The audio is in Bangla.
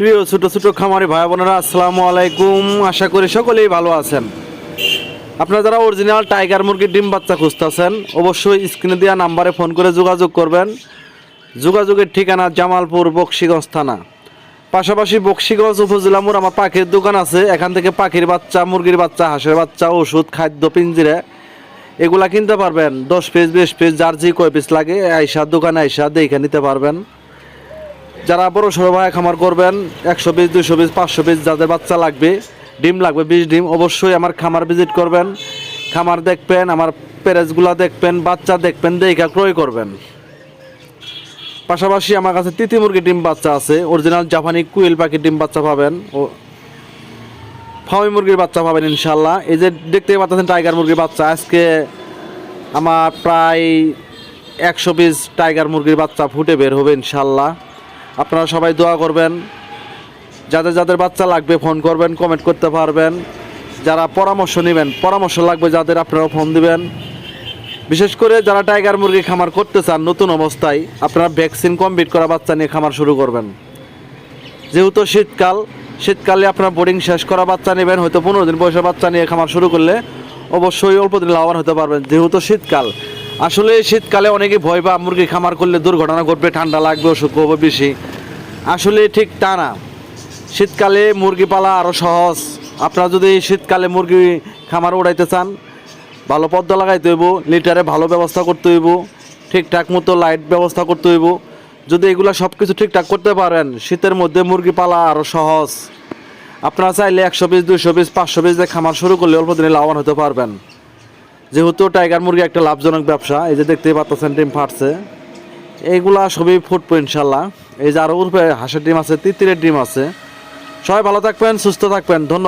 প্রিয় ছোট ছোট খামারি ভাই বোনেরা, আসসালামু আলাইকুম। আশা করি সকলেই ভালো আছেন। আপনারা যারা অরিজিনাল টাইগার মুরগির ডিম বাচ্চা খুঁজতেছেন, অবশ্যই স্ক্রিনে দেওয়া নাম্বারে ফোন করে যোগাযোগ করবেন। যোগাযোগের ঠিকানা জামালপুর, বক্সিগঞ্জ থানা। পাশাপাশি বক্সিগঞ্জ উপজেলা মোড় আমার পাখির দোকান আছে। এখান থেকে পাখির বাচ্চা, মুরগির বাচ্চা, হাঁসের বাচ্চা, ওষুধ, খাদ্য, পিঞ্জিরে। এগুলা কিনতে পারবেন। দশ পিস বিশ পিস যার যে কয় পিস লাগে, আইসা, দোকানে আইসা দেখে নিতে পারবেন। যারা বড় সড়ো ভাই খামার করবেন, একশো পিস দুশো পিস, পাঁচশো পিস যাদের বাচ্চা লাগবে, ডিম লাগবে, বিশ ডিম, অবশ্যই আমার খামার ভিজিট করবেন। খামার দেখবেন, আমার প্যারেজগুলা দেখবেন, বাচ্চা দেখবেন, দেখে ক্রয় করবেন। পাশাপাশি আমার কাছে তিতি মুরগি ডিম বাচ্চা আছে অরিজিনাল জাপানি কুইল পাখির ডিম বাচ্চা পাবেন, ও ফাউমি মুরগির বাচ্চা পাবেন ইনশাল্লাহ এই যে দেখতে পাচ্ছেন টাইগার মুরগির বাচ্চা, আজকে আমার প্রায় একশো পিস টাইগার মুরগির বাচ্চা ফুটে বের হবে ইনশাল্লাহ আপনারা সবাই দোয়া করবেন। যাদের যাদের বাচ্চা লাগবে ফোন করবেন কমেন্ট করতে পারবেন। যারা পরামর্শ নেবেন, পরামর্শ লাগবে যাদের আপনারা ফোন দিবেন। বিশেষ করে যারা টাইগার মুরগি খামার করতে চান নতুন অবস্থায়, আপনারা ভ্যাকসিন কমপ্লিট করা বাচ্চা নিয়ে খামার শুরু করবেন। যেহেতু শীতকাল, শীতকালে আপনার বোর্ডিং শেষ করা বাচ্চা নেবেন, হয়তো পনেরো দিন বয়সের বাচ্চা নিয়ে খামার শুরু করলে অবশ্যই অল্প দিন লাভবান হতে পারবেন। যেহেতু শীতকাল আসলে শীতকালে অনেকে ভয় বা মুরগি খামার করলে দুর্ঘটনা ঘটবে, ঠান্ডা লাগবে, অসুখ হবে বেশি। আসলে ঠিক তা না। শীতকালে মুরগি পালা আরও সহজ। আপনারা যদি শীতকালে মুরগি খামার উড়াইতে চান, ভালো পদ্মা লাগাইতে হইব, লিটারে ভালো ব্যবস্থা করতে হইব, ঠিকঠাক মতো লাইট ব্যবস্থা করতে হইব। যদি এগুলা সব কিছু ঠিকঠাক করতে পারেন, শীতের মধ্যে মুরগি পালা আরও সহজ। আপনারা চাইলে একশো পিস দুইশো পিস পাঁচশো পিস দিয়ে খামার শুরু করলে অল্প দিনে লাভবান হতে পারবেন। যেহেতু টাইগার মুরগি একটা লাভজনক ব্যবসা, এই যে দেখতে পাচ্ছেন ডিম ফাটছে। এইগুলা সবই ফুটবো ইনশাল্লাহ। এই যে আরও হাঁসের ডিম আছে, তিতিরের ডিম আছে। সবাই ভালো থাকবেন, সুস্থ থাকবেন, ধন্যবাদ।